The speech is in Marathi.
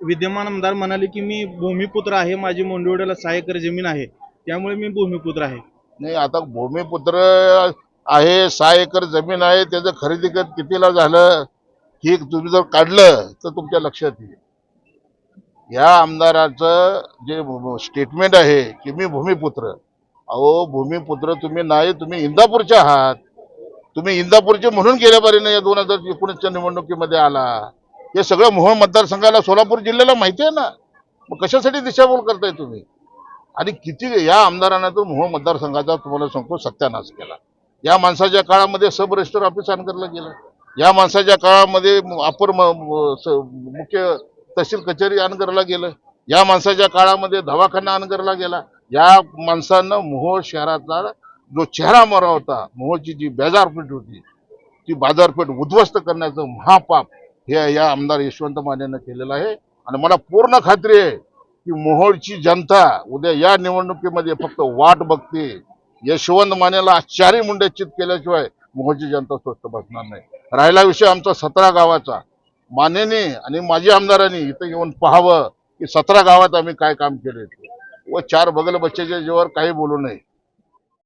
विद्यमान आमदार म्हणाले की मी भूमिपुत्र आहे माझी मोंडवड्याला सहा एकर जमीन आहे. त्यामुळे मी भूमिपुत्र आहे. नाही आता भूमिपुत्र आहे सहा एकर जमीन आहे त्याचं खरेदी कर कितीला झालं हे तुम्ही जर काढलं तर तुमच्या लक्षात येईल. या आमदाराचं जे स्टेटमेंट आहे की मी भूमिपुत्र. अहो भूमिपुत्र तुम्ही नाही तुम्ही इंदापूरचे आहात. तुम्ही इंदापूरचे म्हणून गेल्या नाही या दोन हजार एकोणीसच्या निवडणुकीमध्ये आला. हे सगळं मोहोळ मतदारसंघाला सोलापूर जिल्ह्याला माहिती आहे ना. मग कशासाठी दिशाभूल करताय तुम्ही? आणि किती या आमदारानं तर मोहोळ मतदारसंघाचा तुम्हाला सांगतो सत्यानाश केला. या माणसाच्या काळामध्ये सब रजिस्टर ऑफिस अनगरला गेलं. या माणसाच्या काळामध्ये अपर मुख्य तहसील कचेरी अनगरला गेलं. या माणसाच्या काळामध्ये दवाखाना अनगरला गेला. या माणसानं मोहोळ शहराचा जो चेहरा मोरा होता मोहोळची जी बाजारपेठ होती ती बाजारपेठ उद्ध्वस्त करण्याचं महापाप हे या आमदार यशवंत मानेनं केलेलं आहे. आणि मला पूर्ण खात्री आहे की मोहोळची जनता उद्या या निवडणुकीमध्ये फक्त वाट बघते. यशवंत मानेला चारी मुंड्याचित केल्याशिवाय मोहोळची जनता स्वस्त बसणार नाही. राहिला विषय आमचा सतरा गावाचा. मानेने आणि माजी आमदारांनी इथं येऊन पाहावं की सतरा गावात आम्ही काय काम केले व चार बगल बच्चेच्या जीवावर काही बोलू नये.